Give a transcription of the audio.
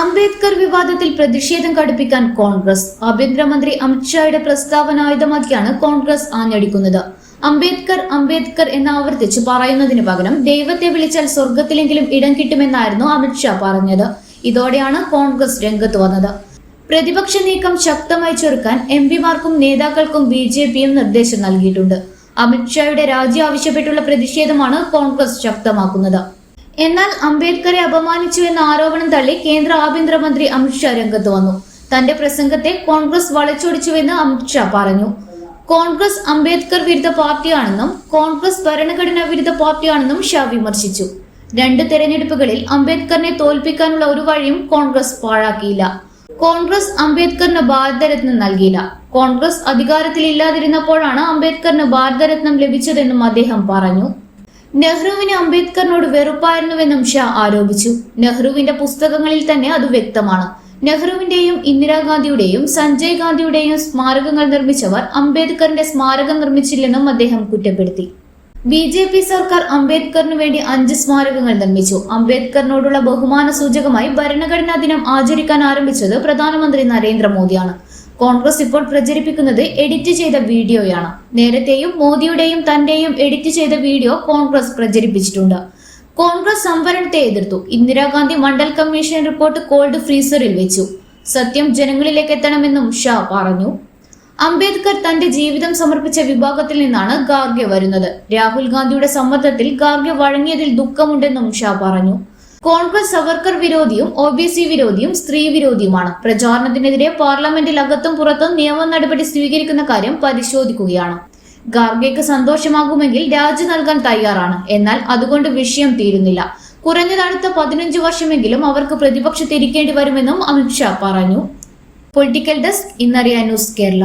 അംബേദ്കർ വിവാദത്തിൽ പ്രതിഷേധം കടുപ്പിക്കാൻ കോൺഗ്രസ്. ആഭ്യന്തരമന്ത്രി അമിത്ഷായുടെ പ്രസ്താവന ആയുധമാക്കിയാണ് കോൺഗ്രസ് ആഞ്ഞടിക്കുന്നത്. അംബേദ്കർ അംബേദ്കർ എന്ന് ആവർത്തിച്ച് പറയുന്നതിന് പകരം ദൈവത്തെ വിളിച്ചാൽ സ്വർഗത്തിലെങ്കിലും ഇടം കിട്ടുമെന്നായിരുന്നു അമിത്ഷാ പറഞ്ഞത്. ഇതോടെയാണ് കോൺഗ്രസ് രംഗത്ത് വന്നത്. പ്രതിപക്ഷ നീക്കം ശക്തമായി ചെറുക്കാൻ എം പിമാർക്കും നേതാക്കൾക്കും ബി ജെ പിയും നിർദ്ദേശം നൽകിയിട്ടുണ്ട്. അമിത്ഷായുടെ രാജി ആവശ്യപ്പെട്ടുള്ള പ്രതിഷേധമാണ് കോൺഗ്രസ് ശക്തമാക്കുന്നത്. എന്നാൽ അംബേദ്കറെ അപമാനിച്ചു എന്ന ആരോപണം തള്ളി കേന്ദ്ര ആഭ്യന്തരമന്ത്രി അമിത്ഷാ രംഗത്ത് വന്നു. തന്റെ പ്രസംഗത്തെ കോൺഗ്രസ് വളച്ചൊടിച്ചുവെന്ന് അമിത്ഷാ പറഞ്ഞു. കോൺഗ്രസ് അംബേദ്കർ വിരുദ്ധ പാർട്ടിയാണെന്നും കോൺഗ്രസ് ഭരണഘടനാ വിരുദ്ധ പാർട്ടിയാണെന്നും ഷാ വിമർശിച്ചു. രണ്ട് തെരഞ്ഞെടുപ്പുകളിൽ അംബേദ്കറിനെ തോൽപ്പിക്കാനുള്ള ഒരു വഴിയും കോൺഗ്രസ് പാഴാക്കിയില്ല. കോൺഗ്രസ് അംബേദ്കറിന് ഭാരതരത്നം നൽകിയില്ല. കോൺഗ്രസ് അധികാരത്തിൽ ഇല്ലാതിരുന്നപ്പോഴാണ് അംബേദ്കറിന് ഭാരതരത്നം ലഭിച്ചതെന്നും അദ്ദേഹം പറഞ്ഞു. നെഹ്റുവിന് അംബേദ്കറിനോട് വെറുപ്പായിരുന്നുവെന്നും ഷാ ആരോപിച്ചു. നെഹ്റുവിന്റെ പുസ്തകങ്ങളിൽ തന്നെ അത് വ്യക്തമാണ്. നെഹ്റുവിന്റെയും ഇന്ദിരാഗാന്ധിയുടെയും സഞ്ജയ് ഗാന്ധിയുടെയും സ്മാരകങ്ങൾ നിർമ്മിച്ചവർ അംബേദ്കറിന്റെ സ്മാരകം നിർമ്മിച്ചില്ലെന്നും അദ്ദേഹം കുറ്റപ്പെടുത്തി. ബി ജെ പി സർക്കാർ അംബേദ്കറിന് വേണ്ടി അഞ്ച് സ്മാരകങ്ങൾ നിർമ്മിച്ചു. അംബേദ്കറിനോടുള്ള ബഹുമാന സൂചകമായി ഭരണഘടനാ ദിനം ആചരിക്കാൻ ആരംഭിച്ചത് പ്രധാനമന്ത്രി നരേന്ദ്രമോദിയാണ്. കോൺഗ്രസ് ഇപ്പോൾ പ്രചരിപ്പിക്കുന്നത് എഡിറ്റ് ചെയ്ത വീഡിയോയാണ്. നേരത്തെയും മോദിയുടെയും തന്റെയും എഡിറ്റ് ചെയ്ത വീഡിയോ കോൺഗ്രസ് പ്രചരിപ്പിച്ചിട്ടുണ്ട്. കോൺഗ്രസ് സംവരണത്തെ എതിർത്തു. Indira Gandhi Mandal commission report cold ഫ്രീസറിൽ വെച്ചു. സത്യം ജനങ്ങളിലേക്ക് എത്തണമെന്നും ഷാ പറഞ്ഞു. അംബേദ്കർ തന്റെ ജീവിതം സമർപ്പിച്ച വിഭാഗത്തിൽ നിന്നാണ് ഗാർഗെ വരുന്നത്. രാഹുൽ ഗാന്ധിയുടെ സമ്മർദ്ദത്തിൽ ഗാർഗെ വഴങ്ങിയതിൽ ദുഃഖമുണ്ടെന്നും ഷാ പറഞ്ഞു. കോൺഗ്രസ് സവർക്കർ വിരോധിയും ഒ ബി സി വിരോധിയും സ്ത്രീ വിരോധിയുമാണ്. പ്രചാരണത്തിനെതിരെ പാർലമെന്റിൽ അകത്തും പുറത്തും നിയമ നടപടി സ്വീകരിക്കുന്ന കാര്യം പരിശോധിക്കുകയാണ്. ഗാർഗയ്ക്ക് സന്തോഷമാകുമെങ്കിൽ രാജി നൽകാൻ തയ്യാറാണ്. എന്നാൽ അതുകൊണ്ട് വിഷയം തീരുന്നില്ല. കുറഞ്ഞത് അടുത്ത പതിനഞ്ച് വർഷമെങ്കിലും അവർക്ക് പ്രതിപക്ഷത്തിരിക്കേണ്ടി വരുമെന്നും അമിത്ഷാ പറഞ്ഞു. പൊളിറ്റിക്കൽ ഡെസ്ക് ഇന്നറിയാൻ ന്യൂസ് കേരള.